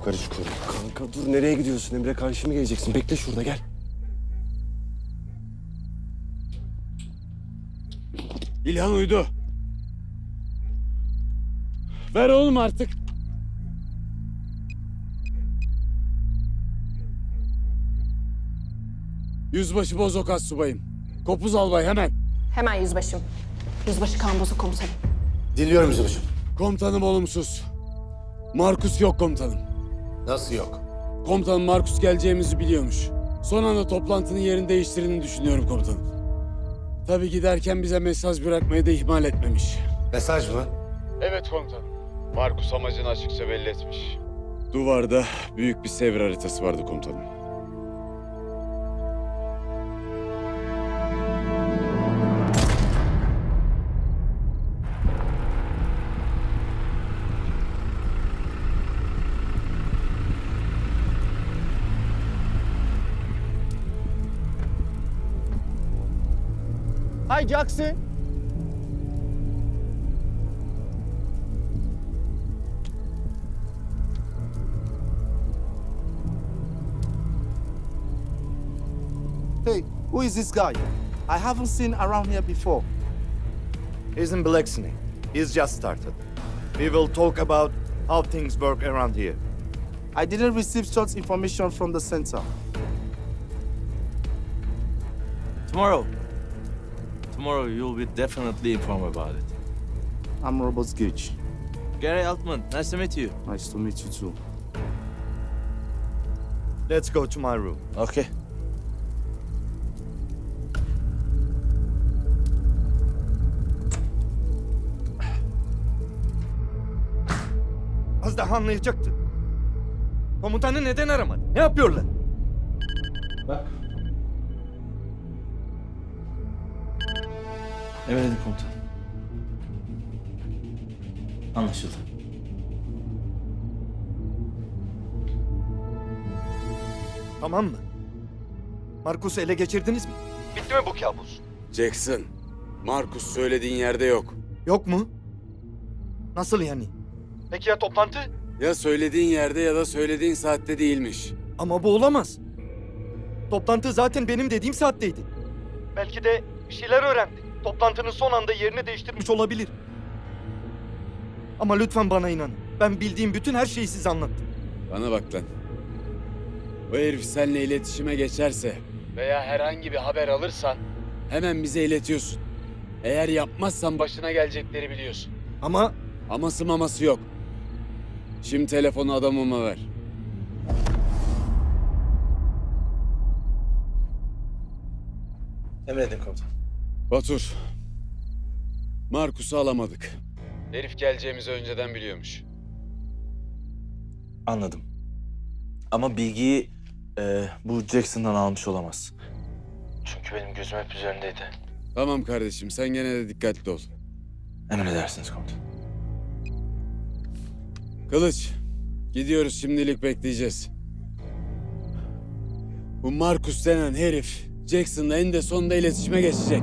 yukarı çıkıyorum. Kanka dur nereye gidiyorsun Emre karşı mı geleceksin? Bekle şurada gel. İlhan uydu. Ver oğlum artık. Yüzbaşı Bozokas subayım. Kopuz albay hemen. Hemen yüzbaşım. Yüzbaşı Kamboz'u komutanım. Dinliyorum yüzbaşım. Komutanım olumsuz. Markus yok komutanım. Nasıl yok? Komutanım Markus geleceğimizi biliyormuş. Son anda toplantının yerini değiştirdiğini düşünüyorum komutanım. Tabii giderken bize mesaj bırakmayı da ihmal etmemiş. Mesaj mı? Evet komutanım. Markus amacını açıkça belli etmiş. Duvarda büyük bir sevr haritası vardı komutanım. Hi, Jackson. Hey, who is this guy? I haven't seen around here before. He's in Blacksnake. He's just started. We will talk about how things work around here. I didn't receive such information from the center. Tomorrow. Tomorrow you'll be definitely informed about it. I'm Robert Gage. Gary Altman, nice to meet you. Nice to meet you too. Let's go to my room. Okay. Az daha anlayacaktı. Komutanı neden aramadı? Ne yapıyorlar? Bak. Emredin komutan. Anlaşıldı. Tamam mı? Markus'u ele geçirdiniz mi? Bitti mi bu kabus? Jackson, Markus söylediğin yerde yok. Yok mu? Nasıl yani? Peki ya toplantı? Ya söylediğin yerde ya da söylediğin saatte değilmiş. Ama bu olamaz. Toplantı zaten benim dediğim saatteydi. Belki de bir şeyler öğrendi. Toplantının son anda yerini değiştirmiş olabilir. Ama lütfen bana inanın. Ben bildiğim bütün her şeyi size anlattım. Bana bak lan. O herif seninle iletişime geçerse veya herhangi bir haber alırsan hemen bize iletiyorsun. Eğer yapmazsan başına gelecekleri biliyorsun. Ama Aması maması yok. Şimdi telefonu adamıma ver. Emredin komutan. Batur. Markus'u alamadık. Herif geleceğimizi önceden biliyormuş. Anladım. Ama bilgiyi e, bu Jackson'dan almış olamaz. Çünkü benim gözüm hep üzerindeydi. Tamam kardeşim sen gene de dikkatli ol. Emredersiniz komutan. Kılıç. Gidiyoruz şimdilik bekleyeceğiz. Bu Markus denen herif Jackson'la en de sonunda iletişime geçecek.